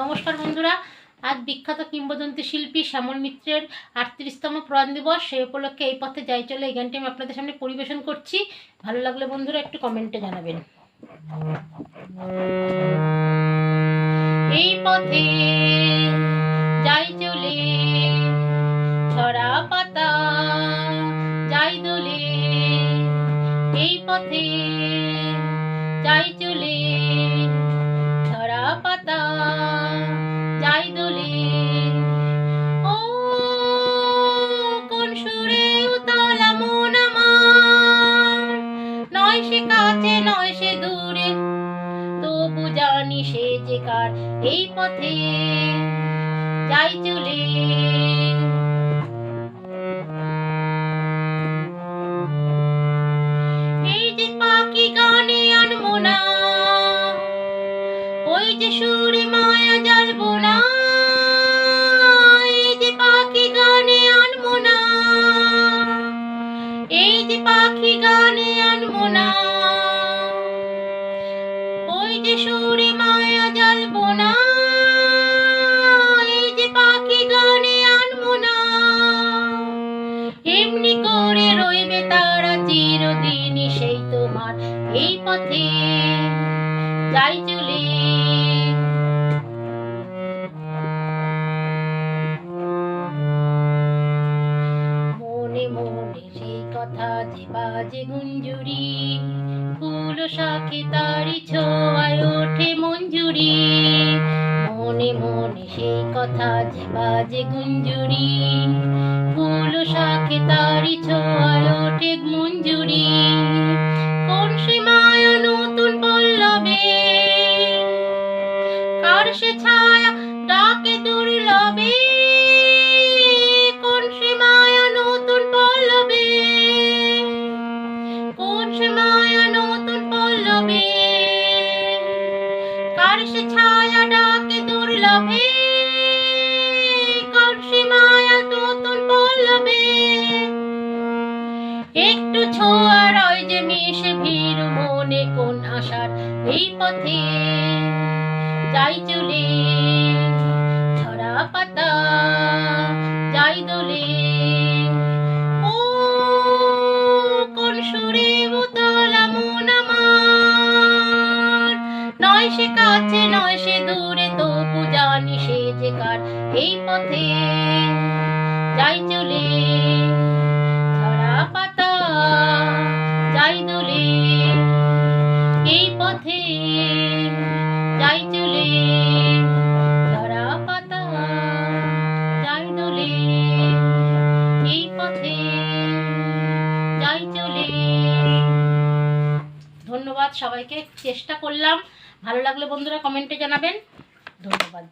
নমস্কার বন্ধুরা, আজ বিখ্যাত কিংবদন্তি শিল্পী শ্যামল মিত্রের আটত্রিশতম প্রয়াণ দিবস। সেই উপলক্ষে এই পথে যাই চলে এই গানটি আমি আপনাদের সামনে পরিবেশন করছি। ভালো লাগলে বন্ধুরা একটু কমেন্টে জানাবেন। এই পথে যাই চলে, ছড়া পাতা যাই দোলে, এই পথে যাই চলে জানি সে যে কার এই পথে যাই চলে। এই যে পাখি গানে আনব না ওই যে সুরে মায়া না পাখি গানে এমনি করে রইবে তারা চিরদিনই সেই তোমার এই পথে। যাই চলে। বাজে গুঞ্জুরি, ফুল শাখে তারি ছোঁয়ায় ওঠে মঞ্জুরি। মনে সেই কথা যে বাজে গুঞ্জুরি। ফুল শাখে তারি ছোঁয়ায় ওঠে মঞ্জুরি কোন সে মায়া নতুন পল্লবে? কার সে ছায়া ডাকে একটু ছোঁয়া রয় যে মিশে ভিড় মনে কোন আশার এই পথে যাই চলে পাতা যাই দোলে। নয় সে কাছে, নয় সে দূরে, তবু জানি সে যে কার এই পথে যাই চলে। যাই দোলে এই পথে যাই চলে। ধন্যবাদ সবাইকে, চেষ্টা করলাম। ভালো লাগলে বন্ধুরা কমেন্টে জানাবেন। ধন্যবাদ।